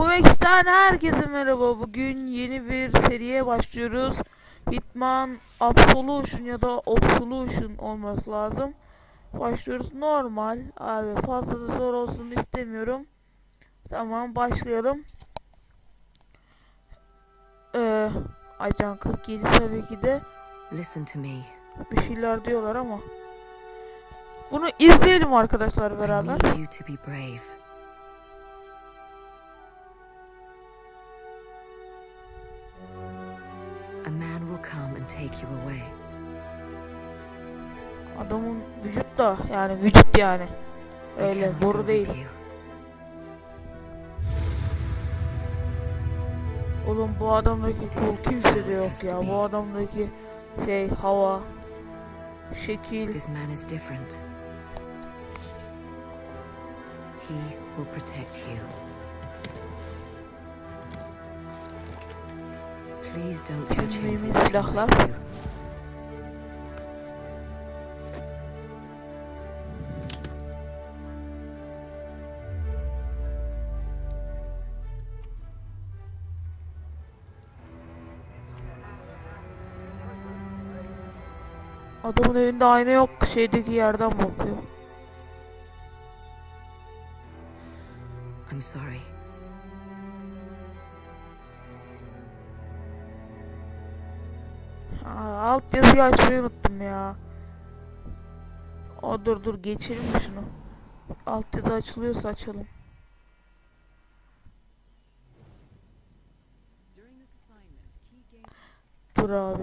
Bu X'ten herkese merhaba. Bugün yeni bir seriye başlıyoruz. Hitman Absolution ya da Absolution olması lazım. Başlıyoruz normal. Abi fazla da zor olsun istemiyorum. Tamam başlayalım. Ee, Aycan 47 tabii ki de Listen to me. bir şeyler diyorlar ama. Bunu izleyelim arkadaşlar I beraber. need you to be brave. Will come and take you away. Adamın vücut da yani vücut yani. Öyle boru değil. Oğlum bu adamdaki is kimse de yok ya. Bu adamdaki şey hava, şekil. This man is different. He will protect you. Please don't judge him silahlar. Adamın evinde ayna yok. Şeydeki yerden bakıyor. I'm sorry. Alt yazıyı açmayı unuttum ya. O dur dur geçelim şunu? Alt yazı açılıyorsa açalım. Dur abi.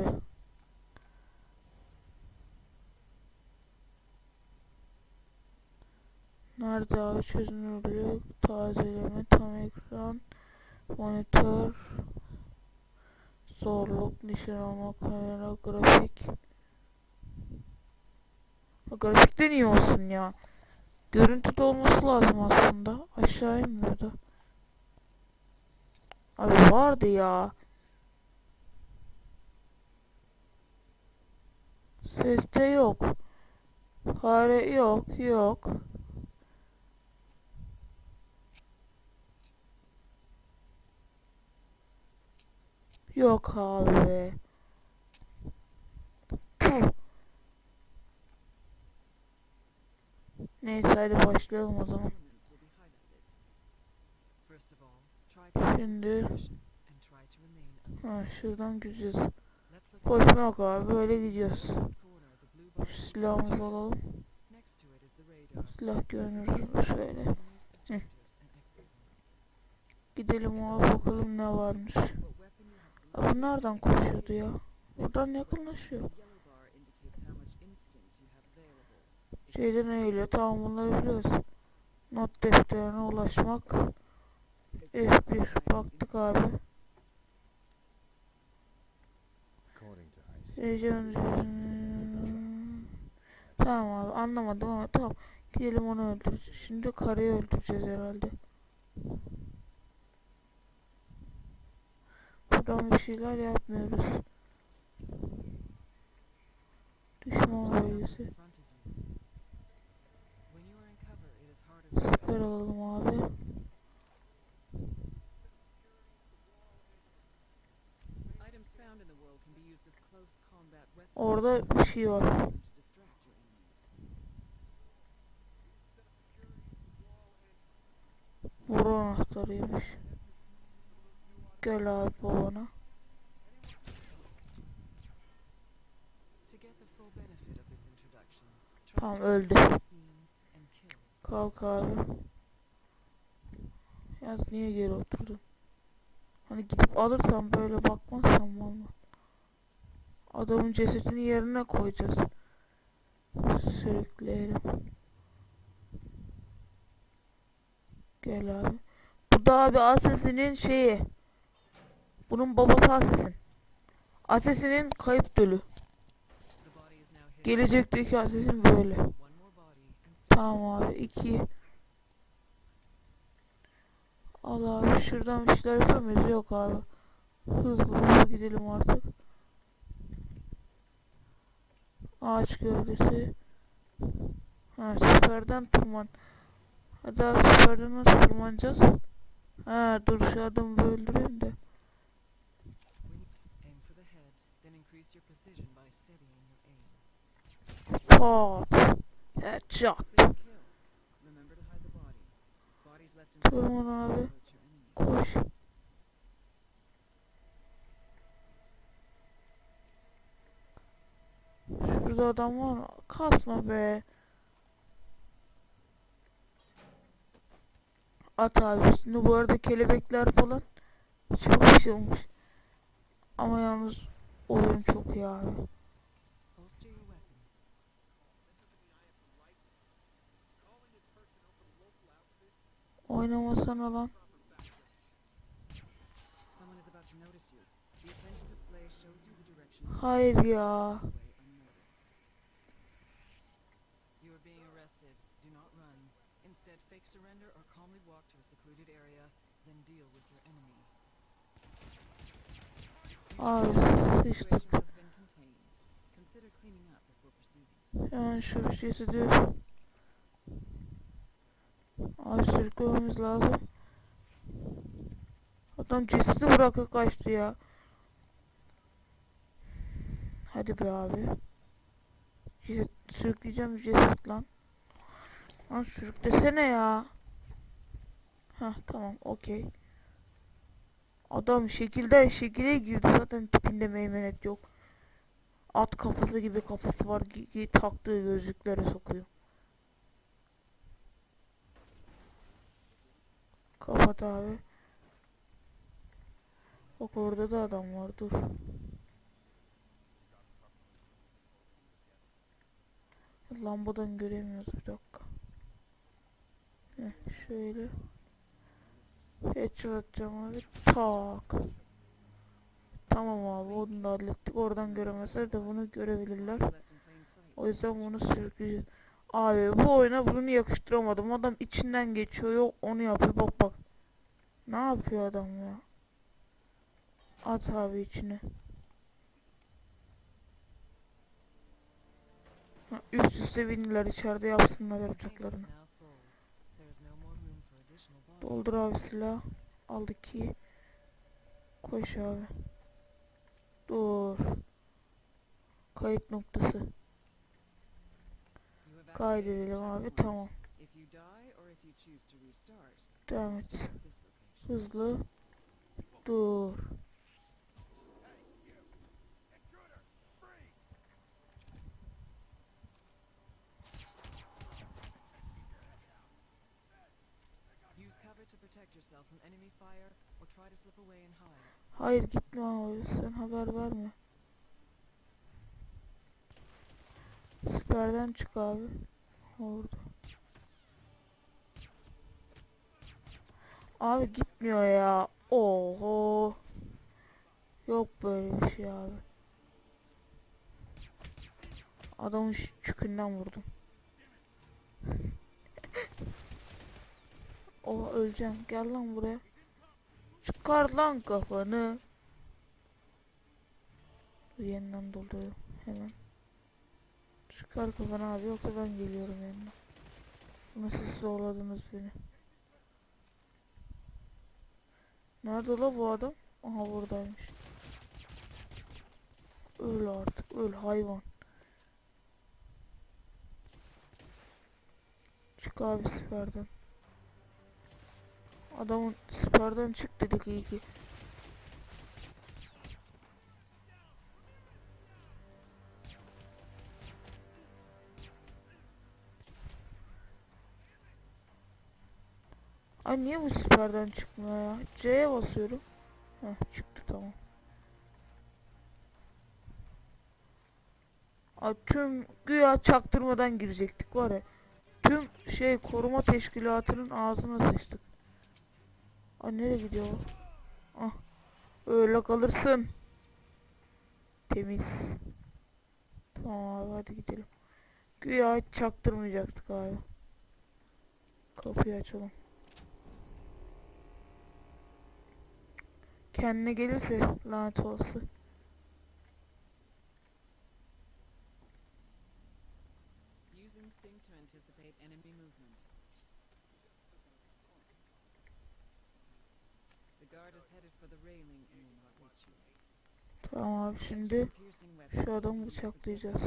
Nerede abi çözünürlük, tazeleme, tam ekran, monitör, zorluk, nişan alma, kamera, grafik. Ha, Grafikte niye olsun ya? Görüntüde olması lazım aslında. Aşağı inmiyordu. Abi vardı ya. Seste yok. Fare yok, yok. Yok abi. Puh. Neyse hadi başlayalım o zaman. Şimdi ha, şuradan gideceğiz. Koşma yok abi böyle gidiyoruz. Silahımızı alalım. Silah görünür şöyle. Hı. Gidelim abi bakalım ne varmış. Abi nereden koşuyordu ya? Buradan yakınlaşıyor. Şeyden eğiliyor. Tamam bunları biliyoruz. Not defterine ulaşmak. F1 baktık abi. Tamam abi anlamadım ama tamam. Gidelim onu öldüreceğiz. Şimdi karıyı öldüreceğiz herhalde. Buradan bir şeyler yapmıyoruz. Düşman bölgesi. Siper alalım abi. Orada bir şey var. Boru anahtarıymış. Gel abi ona. Tamam öldü. Kalk abi. Yaz niye geri oturdun? Hani gidip alırsam böyle bakmazsam valla. Adamın cesedini yerine koyacağız. Sürükleyelim. Gel abi. Bu da abi Asesinin şeyi. Bunun babası Asesin. Asesinin kayıp dölü. Gelecekteki Asesin böyle. Tamam abi iki. Al abi şuradan bir şeyler yapamıyoruz yok abi. Hızlı hızlı gidelim artık. Ağaç gövdesi. Ha süperden tırman. Hadi abi süperden nasıl tırmanacağız? Ha dur şu adamı öldüreyim de. İn place Tamam abi. Koş. Şurada adam var mı? Kasma be. At abi üstünde bu arada kelebekler falan çok şey olmuş. Ama yalnız oyun çok iyi abi. Holster your weapon. Oynamasana lan. Someone is about to notice you. The attention display shows you the direction Hayır ya. away unnoticed. You are being arrested. Do not run. Instead, fake surrender or calmly walk to a secluded area, then deal with your enemy. Abi sıçtık. situation has been contained. Consider cleaning up before proceeding. Hemen şu cesedi Abi sürüklememiz lazım. Adam cesedi bırakıp kaçtı ya. Hadi be abi. Ceset, sürükleyeceğim ceset lan. Lan sürüklesene ya. Heh tamam okey. Adam şekilde şekile girdi zaten tipinde meymenet yok. At kafası gibi kafası var gi- taktığı gözlüklere sokuyor. Kapat abi. Bak orada da adam var dur. Lambadan göremiyoruz bir dakika. Heh, şöyle. Headshot atacağım abi. Tak. Tamam abi onu da hallettik. Oradan göremezler de bunu görebilirler. O yüzden bunu sürükleyeceğiz. Abi bu oyuna bunu yakıştıramadım. Adam içinden geçiyor yok onu yapıyor. Bak bak. Ne yapıyor adam ya? At abi içine. Ha, Üst üste bindiler içeride yapsınlar yapacaklarını. Doldur abi silah. Aldık ki. Koş abi. Dur. Kayıt noktası. Kaydedelim abi tamam. Devam et. Hızlı. Dur. Hayır gitme abi sen haber verme. Siperden çık abi. Orada. Abi gitmiyor ya. Oho. Yok böyle bir şey abi. Adamın çükünden vurdum. Oha öleceğim. Gel lan buraya. Çıkar lan kafanı. Yeniden dolduruyor hemen. Çıkar kafanı abi yoksa ben geliyorum yanına. Nasıl zorladınız beni. Nerede la bu adam? Aha buradaymış. Öl artık öl hayvan. Çık abi siperden. Adamın siperden çık dedik iyi ki. Ay niye bu siperden çıkmıyor ya? C'ye basıyorum. Heh çıktı tamam. Ay tüm güya çaktırmadan girecektik var ya. Tüm şey koruma teşkilatının ağzına sıçtık. Ay nereye gidiyor? Ah. Öyle kalırsın. Temiz. Tamam abi hadi gidelim. Güya çaktırmayacaktık abi. Kapıyı açalım. Kendine gelirse lanet olsun. Use instinct to anticipate enemy movement. is headed for the railing and will not reach you. Tamam abi şimdi şu adamı bıçaklayacağız.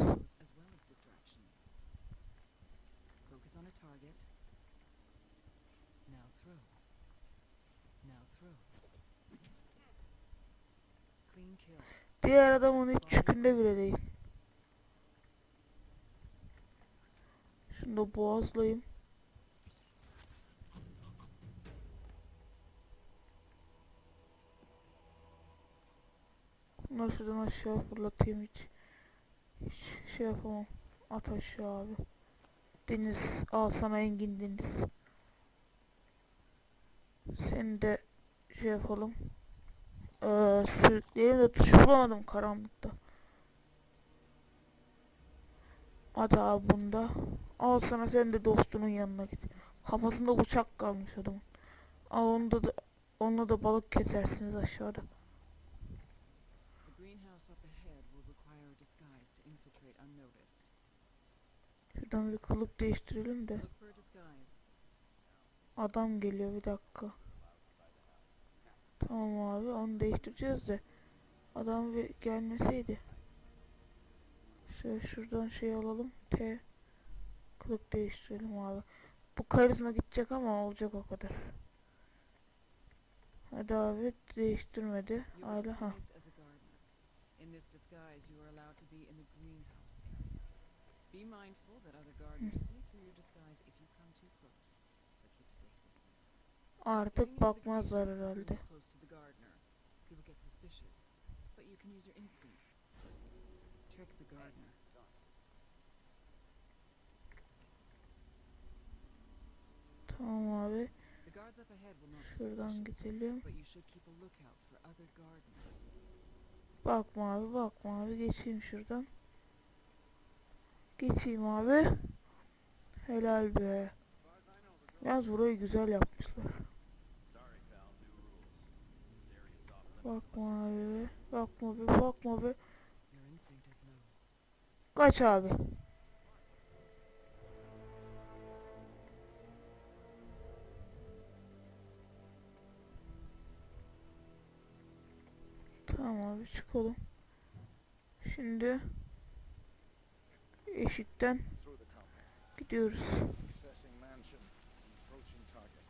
Diğer adamın hiç çükünde bile değil. Şunu da boğazlayayım. Bunları şuradan aşağı fırlatayım hiç. Hiç şey yapamam. At aşağı abi. Deniz al sana engin deniz. Seni de şey yapalım. Ee, sürükleyelim de tuş bulamadım karanlıkta. Hadi abi bunda. Al sana sen de dostunun yanına git. Kafasında bıçak kalmış adamın. Al onda da onunla da balık kesersiniz aşağıda. Şuradan bir kılık değiştirelim de. Adam geliyor bir dakika. Tamam abi onu değiştireceğiz de. Adam bir gelmeseydi. Şöyle şuradan şey alalım. T. Kılık değiştirelim abi. Bu karizma gidecek ama olacak o kadar. Hadi abi değiştirmedi. Hala ha. disguised as a gardener. In this disguise, you are allowed to be in the greenhouse area. Be mindful that other gardeners see through your disguise if you come too close, so keep safe distance. Artık bakmazlar herhalde. you close to the gardener. People get suspicious, but you can use your instinct. Trick the gardener. Tamam abi. The guards up ahead will not be Şuradan suspicious, gidelim. but you should keep a lookout for other gardeners. Bakma abi bakma abi geçeyim şuradan. Geçeyim abi. Helal be. Yalnız burayı güzel yapmışlar. Bakma abi. Bakma be bakma be. Kaç abi. Tamam abi çıkalım. Şimdi eşikten gidiyoruz.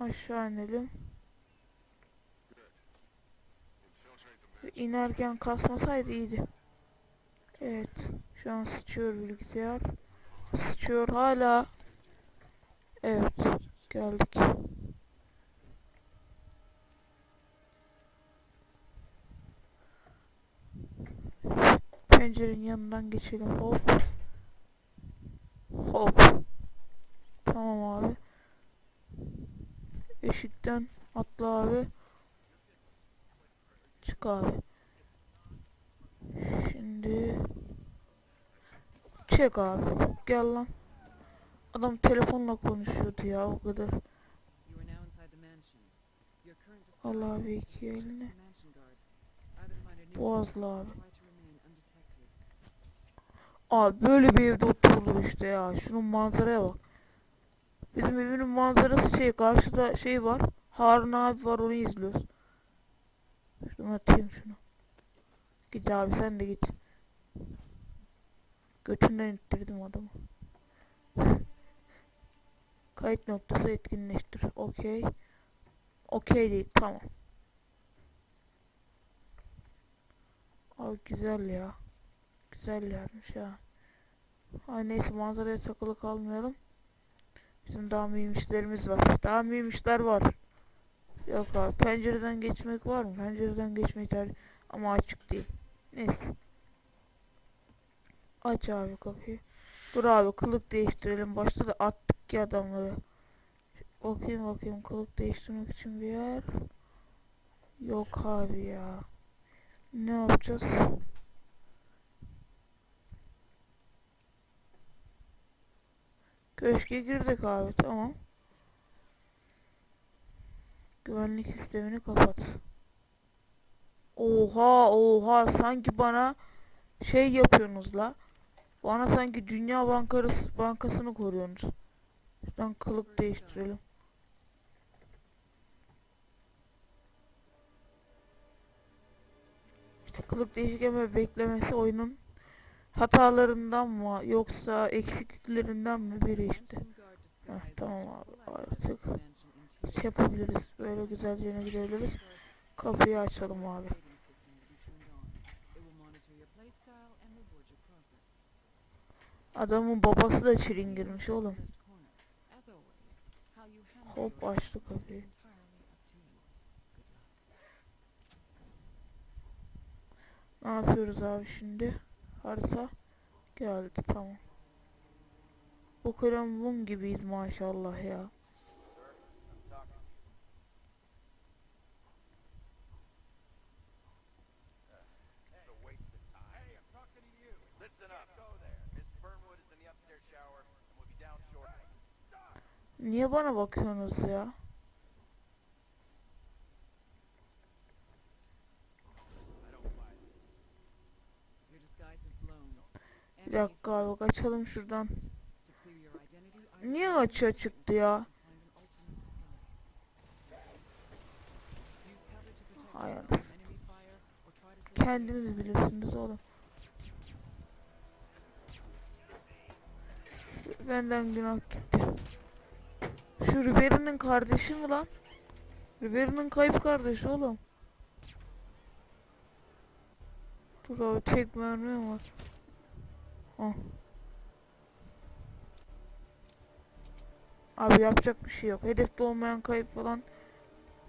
Aşağı inelim. İnerken kasmasaydı iyiydi. Evet. Şu an sıçıyor bilgisayar. Sıçıyor hala. Evet. Geldik. Pencerenin yanından geçelim. Hop. Hop. Tamam abi. Eşikten atla abi. Çık abi. Şimdi çek abi. Gel lan. Adam telefonla konuşuyordu ya o kadar. Allah abi iki eline. Boğazla abi. Abi böyle bir evde oturulur işte ya. Şunun manzaraya bak. Bizim evinin manzarası şey karşıda şey var. Harun abi var onu izliyoruz. Şunu atayım şunu. Git abi sen de git. Götünden ittirdim adamı. Kayıt noktası etkinleştir. Okey. Okey değil tamam. Abi güzel ya. Güzel yermiş ya. Ha neyse manzaraya takılı kalmayalım. Bizim daha mühim işlerimiz var. Daha mühim işler var. Yok abi pencereden geçmek var mı? Pencereden geçmeyi tercih ama açık değil. Neyse. Aç abi kapıyı. Dur abi kılık değiştirelim. Başta da attık ki adamları. Bakayım bakayım kılık değiştirmek için bir yer. Yok abi ya. Ne yapacağız? Köşke girdik abi tamam. Güvenlik sistemini kapat. Oha oha sanki bana şey yapıyorsunuz la. Bana sanki Dünya Bankası Bankası'nı koruyorsunuz. Şuradan kılık değiştirelim. kılık değiştirme beklemesi oyunun hatalarından mı yoksa eksikliklerinden mi biri işte. Heh, tamam abi artık şey yapabiliriz. Böyle güzelce yine gidebiliriz. Kapıyı açalım abi. Adamın babası da çilingirmiş oğlum. Hop açtı kapıyı. Ne yapıyoruz abi şimdi? Harita geldi tamam. Bu kalem mum gibiyiz maşallah ya. It's a waste of time. Hey, I'm talking to you. Listen up. Go there. Miss Fernwood is in the upstairs shower and will be down shortly. Niye bana bakıyorsunuz ya? I don't buy this. Your disguise is blown. Bir dakika abi kaçalım şuradan. Niye açığa çıktı ya? Hay Kendiniz bilirsiniz oğlum. Benden günah gitti. Şu Ribery'nin kardeşi mi lan? Ribery'nin kayıp kardeşi oğlum. Dur abi tek mermi var. Hah. Abi yapacak bir şey yok. Hedefte olmayan kayıp falan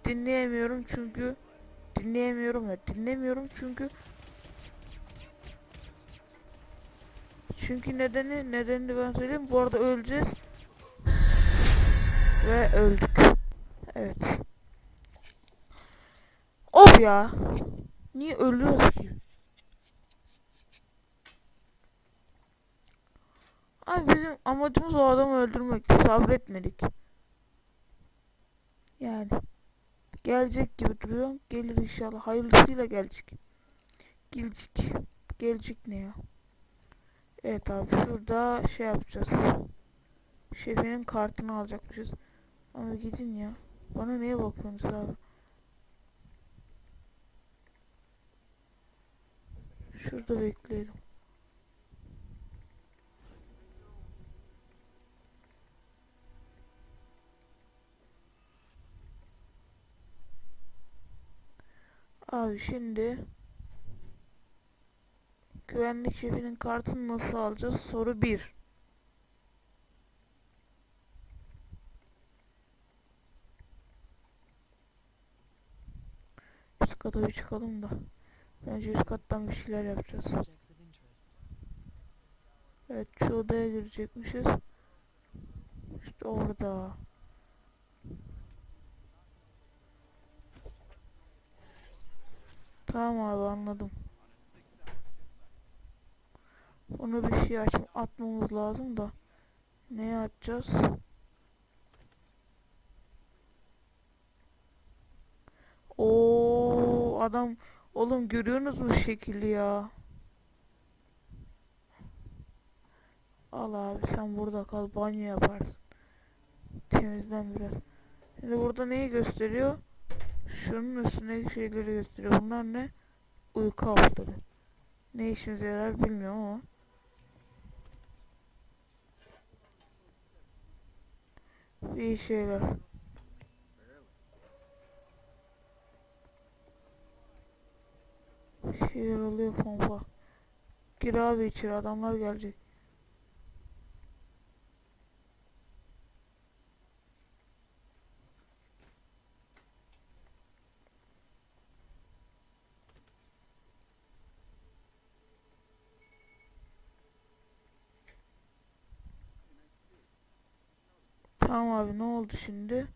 dinleyemiyorum çünkü dinleyemiyorum ya. Dinlemiyorum çünkü çünkü nedeni nedenini ben söyleyeyim. Bu arada öleceğiz. Ve öldük. Evet. Of ya. Niye ölüyoruz ki abi bizim amacımız o adamı öldürmekti sabretmedik yani Gelecek gibi duruyor. Gelir inşallah. Hayırlısıyla gelecek. Gelecek. Gelecek ne ya? Evet abi şurada şey yapacağız. Şefinin kartını alacakmışız. Ama gidin ya. Bana neye bakıyorsunuz abi? Şurada bekleyelim. Abi şimdi güvenlik şefinin kartını nasıl alacağız? Soru 1. Üst kata bir çıkalım da. Bence üst kattan bir şeyler yapacağız. Evet şu odaya girecekmişiz. İşte orada. Tamam abi anladım. Onu bir şey aç atmamız lazım da. Neye atacağız? Oo adam oğlum görüyorsunuz mu şekli ya? Al abi sen burada kal banyo yaparsın. Temizlen biraz. Şimdi burada neyi gösteriyor? Şunun üstündeki şeyleri gösteriyor. Bunlar ne? Uyku hapları. Ne işimize yarar bilmiyorum ama. İyi şeyler. Bir şeyler oluyor pompa. Gir abi içeri adamlar gelecek. Tamam abi ne oldu şimdi?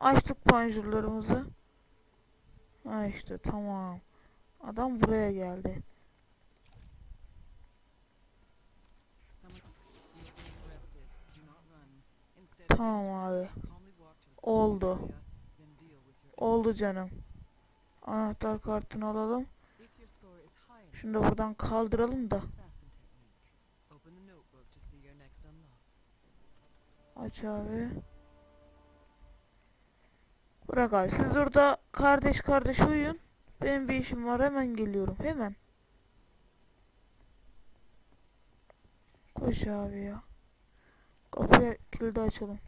Açtık panjurlarımızı. Ha işte tamam. Adam buraya geldi. Tamam abi. Oldu. Oldu canım. Anahtar kartını alalım. Şunu da buradan kaldıralım da. assassin technique. Open the notebook to see your next unlock. Aç abi. Bırak abi. Siz orada kardeş kardeş uyuyun. Benim bir işim var hemen geliyorum hemen. Koş abi ya. Kapıyı kilidi açalım.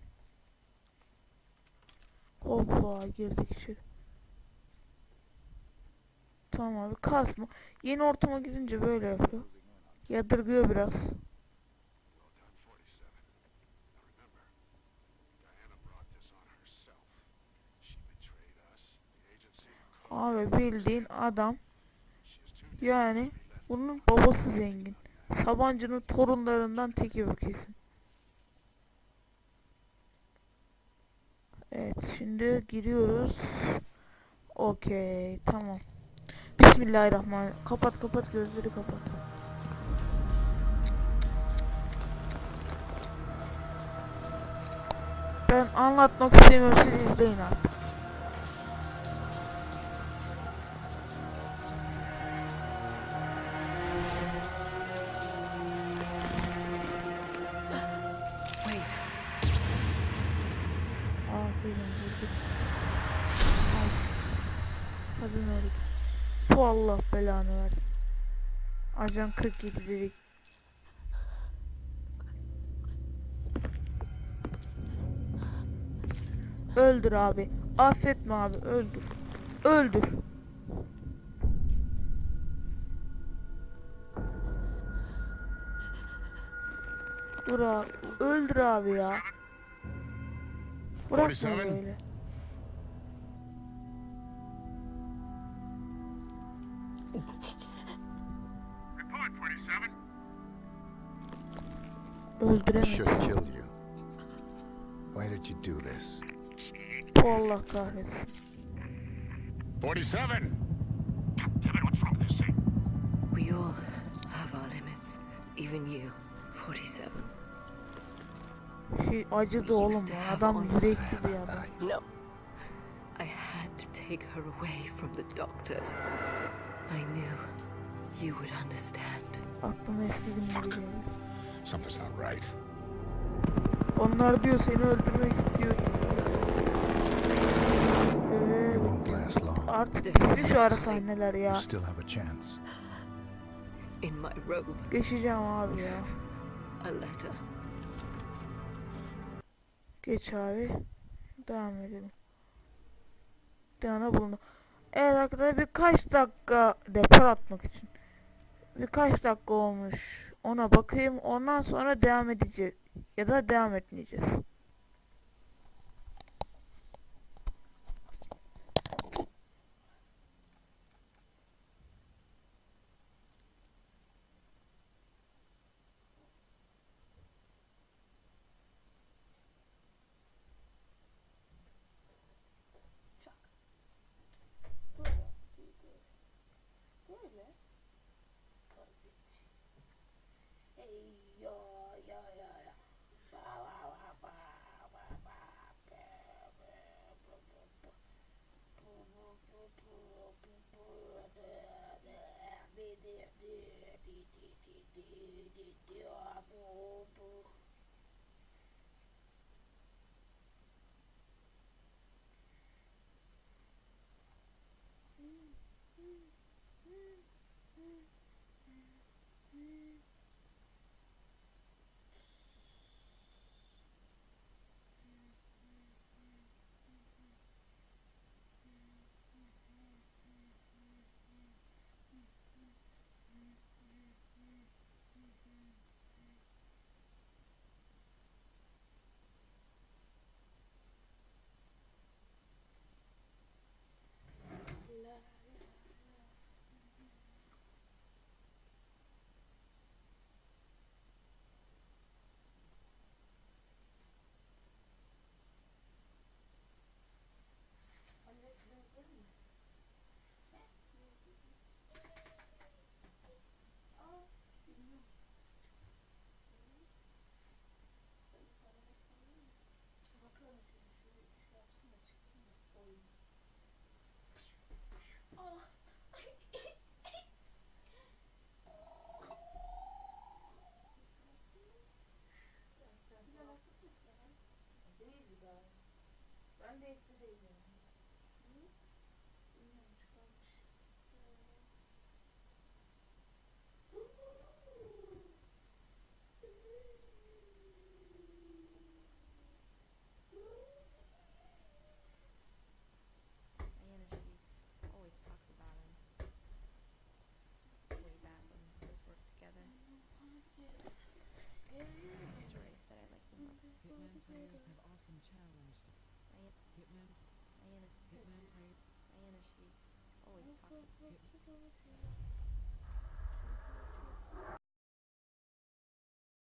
Hoppa girdik içeri. Tamam abi kasma. Yeni ortama gidince böyle yapıyor. Yadırgıyor biraz. Abi bildiğin adam yani bunun babası zengin. Sabancı'nın torunlarından teki bu kesin. Evet şimdi giriyoruz. Okey tamam. Bismillahirrahmanirrahim. Kapat kapat gözleri kapat. Ben anlatmak istemiyorum siz izleyin artık. Ajan 47 dedik. Öldür abi. Affetme abi. Öldür. Öldür. Dur abi. Öldür abi ya. Bırakma 47. böyle. Öldüremedi. Should kill you. Why did you do this? Allah kahretsin. 47! Damn it, what's wrong with this thing? We all have our limits. Even you, 47. Şey acıdı oğlum. ya. Adam yürekli bir adam. No. I had to take her away from the doctors. I knew you would understand. Aklıma eski günleri geldi. Something's not right. Onlar diyor seni öldürmek istiyor. It Evet. won't last long. Artık bitti şu ara sahneler ya. still have a chance. In my robe, Geçeceğim abi ya. a letter. Geç abi. Devam edelim. Dana bulundu. Evet arkadaşlar birkaç dakika depar atmak için. Birkaç dakika olmuş. Ona bakayım. Ondan sonra devam edeceğiz. Ya da devam etmeyeceğiz. Ben